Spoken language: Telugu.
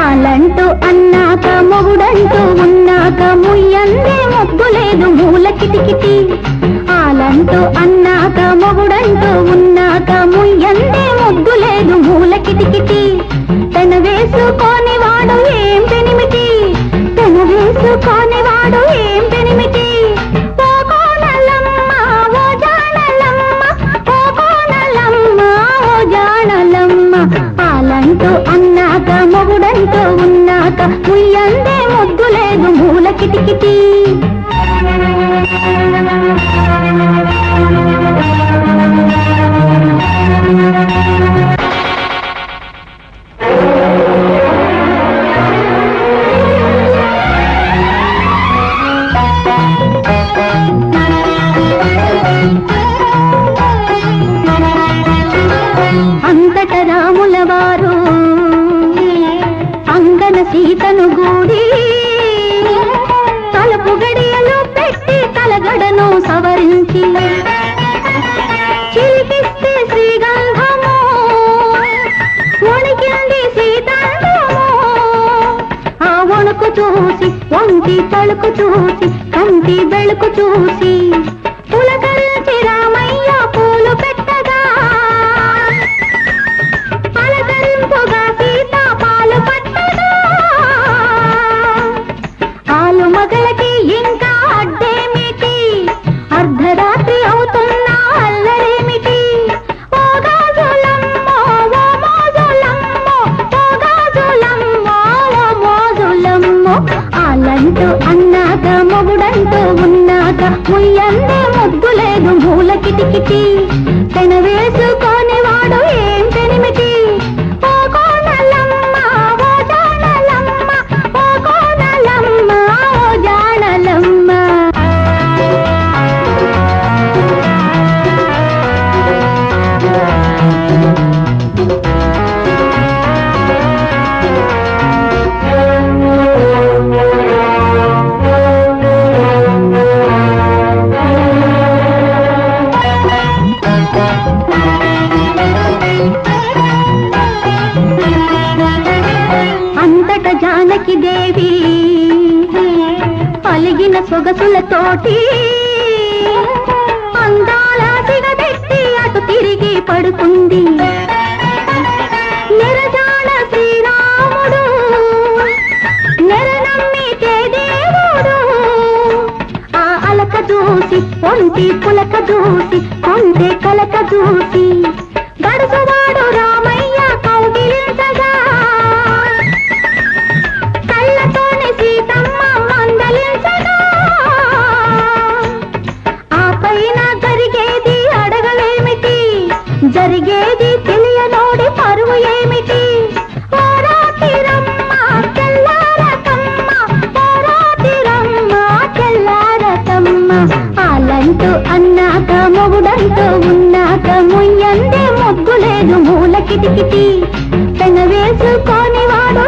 ఆలంటూ అన్నాక మొగుడంటూ ఉన్నాక ముయ్యందే ముగ్గు లేదు మూల కిటికిటి ఆలంటూ అన్నాక మొగుడంటూ ఉన్నాక ముయ్యందే మొగ్గు ఉన్నాక మొగుడంతో ఉన్నాక ముయ్యందే ముద్దు లేదు మూల కిటికిటి. ఆవరించి సవరించి చిలికిస్తే శ్రీగంధము వణికింది సీతాంగము. ఆ వణుకు చూసి వంటి తలుకు చూసి కంటి వెళుకు చూసి. ఆలంటూ అన్నాక మొగుడంటూ ఉన్నాక ముయ్యందే ముద్దు లేదు మూల కిటికిటి తన జానకి దేవి. పలిగిన సొగసులతోటి అందాల సిగబెట్టి అటు తిరిగి పడుకుంది. నిరజాన శ్రీరాముడు చూసి ఒంటి పులక చూసి కొంటే కలక చూసి ఆలంటూ అన్నాక మొగుడంతో ఉన్నాక ముయ్యందే మొగ్గు లేదు మూల కిటికిటి తన వేసుకొని వాడు